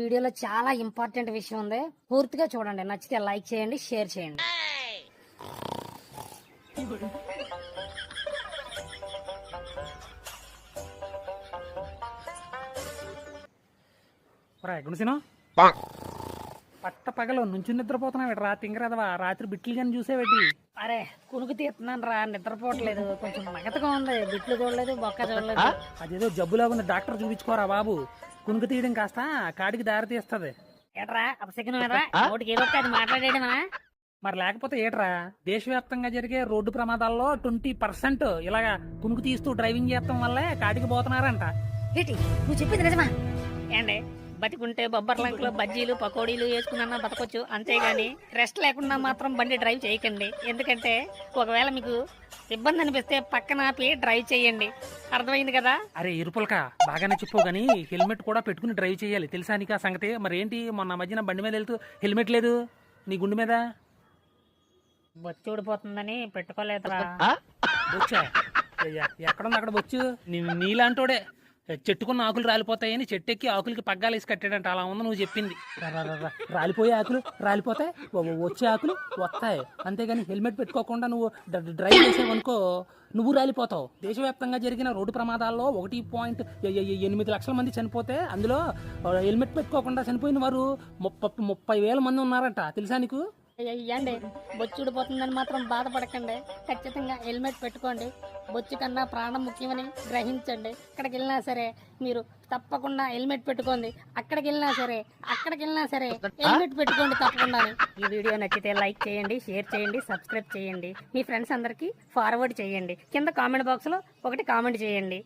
వీడియోలో చాలా ఇంపార్టెంట్ విషయం ఉంది. పూర్తిగా చూడండి. నచ్చితే లైక్ చేయండి షేర్ చేయండి. గుణసిను పట్ట పగలు నుంచి నిద్రపోతున్నావు రా తింగరదవా రాత్రి బిట్లు కానీ చూసేవేటి అరే కునుకు తీస్తున్నాను రా నిద్రపోవట్లేదు. కొంచెం మగతగా ఉంది. బిట్లు చూడలేదు బొక్క చూడలేదు. అదేదో జబ్బులాగా ఉంది. డాక్టర్ చూపించుకోరా బాబు. కునుకు తీయడం కాస్త కాడికి దారి తీస్తుంది. ఏట్రా అపశకునం ఏదో అది మాట్లాడేయడమా మరి లేకపోతే ఏట్రా? దేశవ్యాప్తంగా జరిగే రోడ్డు ప్రమాదాల్లో ట్వంటీ పర్సెంట్ ఇలాగా కునుకు తీస్తూ డ్రైవింగ్ చేస్తాం వల్లే కాడికి పోతున్నారంట. ఏంటి? నువ్వు చెప్పింది నిజమా? ఏండి బతికుంటే బొబ్బర్ లంకలో బజ్జీలు పకోడీలు వేసుకున్నా బతకొచ్చు. అంతేగాని రెస్ట్ లేకుండా మాత్రం బండి డ్రైవ్ చేయకండి. ఎందుకంటే ఒకవేళ మీకు ఇబ్బంది అనిపిస్తే పక్కన ఆపి డ్రైవ్ చేయండి. అర్థమైంది కదా? అరే ఇరుపులక బాగానే చెప్పు గానీ హెల్మెట్ కూడా పెట్టుకుని డ్రైవ్ చేయాలి. తెలుసా నీకు ఆ సంగతి? మరి ఏంటి మొన్న మధ్యన బండి మీద వెళ్తూ హెల్మెట్ లేదు నీ గుండె మీద? బొచ్చు ఊడిపోతుందని పెట్టుకోలేదురా. బొచ్చా? ఎక్కడుంది అక్కడ బొచ్చు? నీ నీలాంటోడే. చెట్టుకున్న ఆకులు రాలిపోతాయని చెట్టు ఎక్కి ఆకులకి పగ్గాలు వేసి కట్టాడంట. అలా ఉంది నువ్వు చెప్పింది. రాలిపోయే ఆకులు రాలిపోతాయి. వచ్చే ఆకులు వస్తాయి. అంతేగాని హెల్మెట్ పెట్టుకోకుండా నువ్వు డ్రైవ్ చేసావనుకో నువ్వు రాలిపోతావు. దేశవ్యాప్తంగా జరిగిన రోడ్డు ప్రమాదాల్లో ఒకటి పాయింట్ ఎనిమిది లక్షల మంది చనిపోతే అందులో హెల్మెట్ పెట్టుకోకుండా చనిపోయిన వారు ముప్పై ముప్పై వేల మంది ఉన్నారంట. తెలుసా నీకు? ఇవ్వండి బొచ్చు ఊడిపోతుందని మాత్రం బాధపడకండి. ఖచ్చితంగా హెల్మెట్ పెట్టుకోండి. బొచ్చు కన్నా ప్రాణం ముఖ్యమని గ్రహించండి. ఎక్కడికి వెళ్ళినా సరే మీరు తప్పకుండా హెల్మెట్ పెట్టుకోండి. అక్కడికి వెళ్ళినా సరే అక్కడికి వెళ్ళినా సరే హెల్మెట్ పెట్టుకోండి తప్పకుండా ఈ వీడియో నచ్చితే లైక్ చేయండి షేర్ చేయండి సబ్స్క్రైబ్ చేయండి. మీ ఫ్రెండ్స్ అందరికీ ఫార్వర్డ్ చేయండి. కింద కామెంట్ బాక్స్లో ఒకటి కామెంట్ చేయండి.